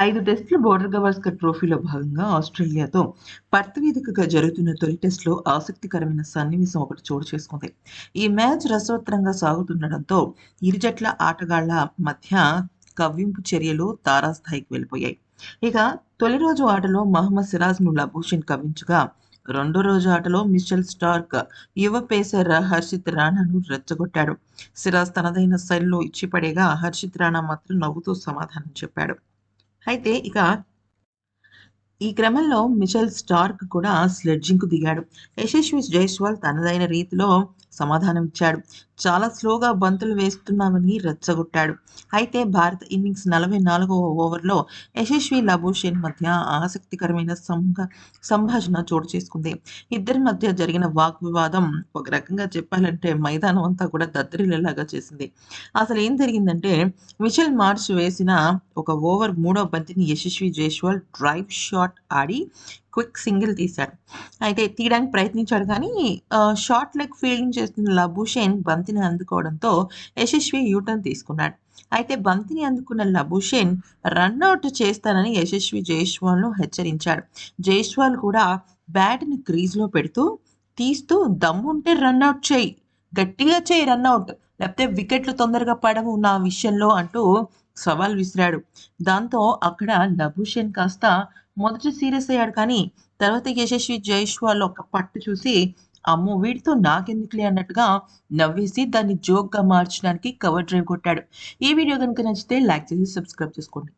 ఐదు టెస్టుల బోర్డర్ గవాస్కర్ ట్రోఫీలో భాగంగా ఆస్ట్రేలియాతో పర్త్ వేదికగా జరుగుతున్న తొలి టెస్టులో ఆసక్తికరమైన సన్నివేశం ఒకటి చోటు చేసుకుంది. ఈ మ్యాచ్ రసవత్తరంగా సాగుతుండటంతో ఇరు జట్ల ఆటగాళ్ళ మధ్య కవ్వింపు చర్యలు తారాస్థాయికి వెళ్ళిపోయాయి. ఇక తొలి రోజు ఆటలో మహమ్మద్ సిరాజ్ను కవ్వించగా రెండో రోజు ఆటలో మిషెల్ స్టార్క్ యువ పేసర్ హర్షిత్ రాణాను రెచ్చగొట్టాడు. సిరాజ్ తనదైన శైలిలో ఇచ్చిపడేగా హర్షిత్ రాణా మాత్రం నవ్వుతూ సమాధానం చెప్పాడు. అయితే ఇక ఈ క్రమంలో మిషెల్ స్టార్క్ కూడా స్లెడ్జింగ్కు దిగాడు. యశస్వి జైస్వాల్ తనదైన రీతిలో సమాధానం ఇచ్చాడు చాలా స్లోగా బంతులు వేస్తున్నామని రెచ్చగొట్టాడు. అయితే భారత ఇన్నింగ్స్ నలభై నాలుగవ ఓవర్లో యశస్వి లబూషేన్ మధ్య ఆసక్తికరమైన సంఘ సంభాషణ చోటు చేసుకుంది. ఇద్దరి మధ్య జరిగిన వాగ్వివాదం ఒక రకంగా చెప్పాలంటే మైదానం అంతా కూడా దద్దరిల్లేలాగా చేసింది. అసలు ఏం జరిగిందంటే మిచెల్ మార్చ్ వేసిన ఒక ఓవర్ మూడో బంతిని యశస్వి జైస్వాల్ డ్రైవ్ షాట్ ఆడి క్విక్ సింగిల్ తీశాడు అయితే తీయడానికి ప్రయత్నించాడు కానీ షార్ట్ లెగ్ ఫీల్డింగ్ చేస్తున్న లబుషేన్ బంతిని అందుకోవడంతో యశస్వి యూటర్న్ తీసుకున్నాడు. అయితే బంతిని అందుకున్న లబుషేన్ రన్అట్ చేస్తానని యశస్వి జైస్వాల్ను హెచ్చరించాడు. జైస్వాల్ కూడా బ్యాట్ని క్రీజ్లో పెడుతూ తీస్తూ దమ్ముంటే రన్అట్ చేయి. గట్టిగా చేయి రన్అట్ లేకపోతే వికెట్లు తొందరగా పడవు నా విషయంలో అంటూ సవాల్ విసిరాడు. దాంతో అక్కడ లబుషేన్ కాస్త మొదట సీరియస్ అయ్యాడు కానీ తర్వాత యశస్వి జైస్వాల్ ఒక పట్టు చూసి అమ్మో వీడితో నాకెందుకులే అన్నట్టుగా నవ్వేసి దాన్ని జోక్గా మార్చడానికి కవర్ డ్రైవ్ కొట్టాడు. ఈ వీడియో కనుక నచ్చితే లైక్ చేసి సబ్స్క్రైబ్ చేసుకోండి.